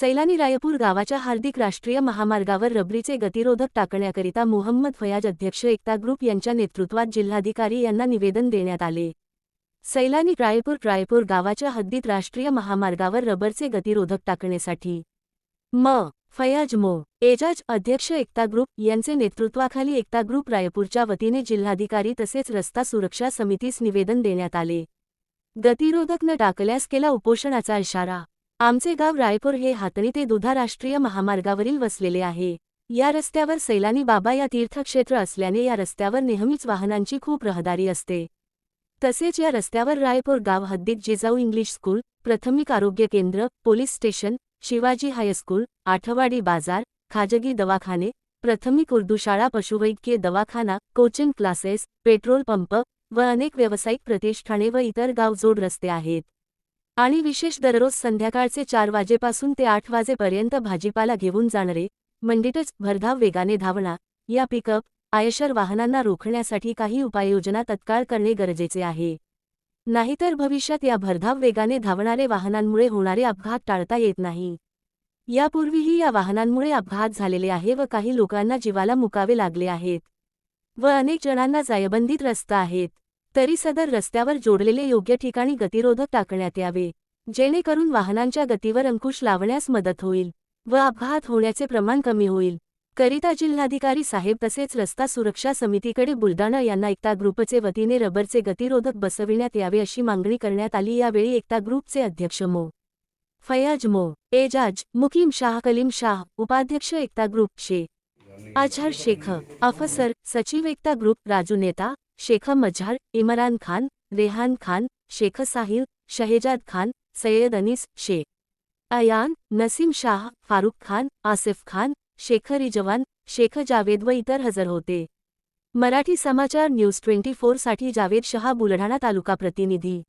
सैलानी रायपूर गावाच्या हार्दिक राष्ट्रीय महामार्गावर रबरीचे गतिरोधक टाकण्याकरिता मोहम्मद फयाज अध्यक्ष एकता ग्रुप यांच्या नेतृत्वात जिल्हाधिकारी यांना निवेदन देण्यात आले. सैलानी रायपूर रायपूर गावाच्या हद्दीत राष्ट्रीय महामार्गावर रबरचे गतिरोधक टाकण्यासाठी. म. फयाज मो. एजाज अध्यक्ष एकता ग्रुप यांचे नेतृत्वाखाली एकता ग्रुप रायपूरच्या वतीने जिल्हाधिकारी तसेच रस्ता सुरक्षा समितीस निवेदन देण्यात आले. गतिरोधक न टाकल्यास केला उपोषणाचा इशारा. आमचे गाव रायपूर हे हातणी ते दुधा राष्ट्रीय महामार्गावरील वसलेले आहे. या रस्त्यावर सैलानी बाबा या तीर्थक्षेत्र असल्याने या रस्त्यावर नेहमीच वाहनांची खूप रहदारी असते. तसेच या रस्त्यावर रायपूर गाव हद्दीत जिजाऊ इंग्लिश स्कूल प्राथमिक आरोग्य केंद्र police station Shivaji high school आठवाडी बाजार खाजगी दवाखाने प्राथमिक उर्दू शाळा पशुवैद्यकीय दवाखाना कोचिंग क्लासेस पेट्रोल पंप व अनेक व्यावसायिक प्रतिष्ठाने व इतर गावजोड रस्ते आहेत. आणि विशेष दररोज संध्याकाळचे चार वाजेपासून ते आठ वाजेपर्यंत भाजीपाला घेऊन जाणारे मंडिटच भरधाव वेगाने धावणा या पिकअप आयशर वाहनांना रोखण्यासाठी काही उपाययोजना तत्काळ करणे गरजेचे आहे. नाहीतर भविष्यात या भरधाव वेगाने धावणारे वाहनांमुळे होणारे अपघात टाळता येत नाही. यापूर्वीही या वाहनांमुळे अपघात झालेले आहे व काही लोकांना जीवाला मुकावे लागले आहेत व अनेक जणांना जायबंदीत रस्ता आहेत. तरी सदर रस्त्यावर जोडलेले योग्य ठिकाणी गतिरोधक टाकण्यात यावे. जेणेकरून वाहनांच्या गतीवर अंकुश लावण्यास मदत होईल व अपघात होण्याचे प्रमाण कमी होईल. करिता जिल्हाधिकारी साहेब तसेच रस्ता सुरक्षा समितीकडे बुलडाणा यांना एकता ग्रुपचे वतीने रबरचे गतिरोधक बसविण्यात यावे अशी मागणी करण्यात आली. यावेळी एकता ग्रुपचे अध्यक्ष मो. फयाज मो. एजाज मुकीम शाह कलीम शाह उपाध्यक्ष एकता ग्रुप शे. अजहर शेख अफसर सचिव एकता ग्रुप राजू नेता शेख मजहर इमरान खान, रेहान खान, शेख साहिल, शहेजाद खान, सैयद अनीस शेख अयान, नसीम शाह, फारूक खान, आसिफ खान, शेख रिजवान, शेख जावेद व इतर हजर होते. मराठी समाचार न्यूज़ ट्वेंटी साठी जावेद शाह, बुलढाणा तालुका प्रतिनिधी.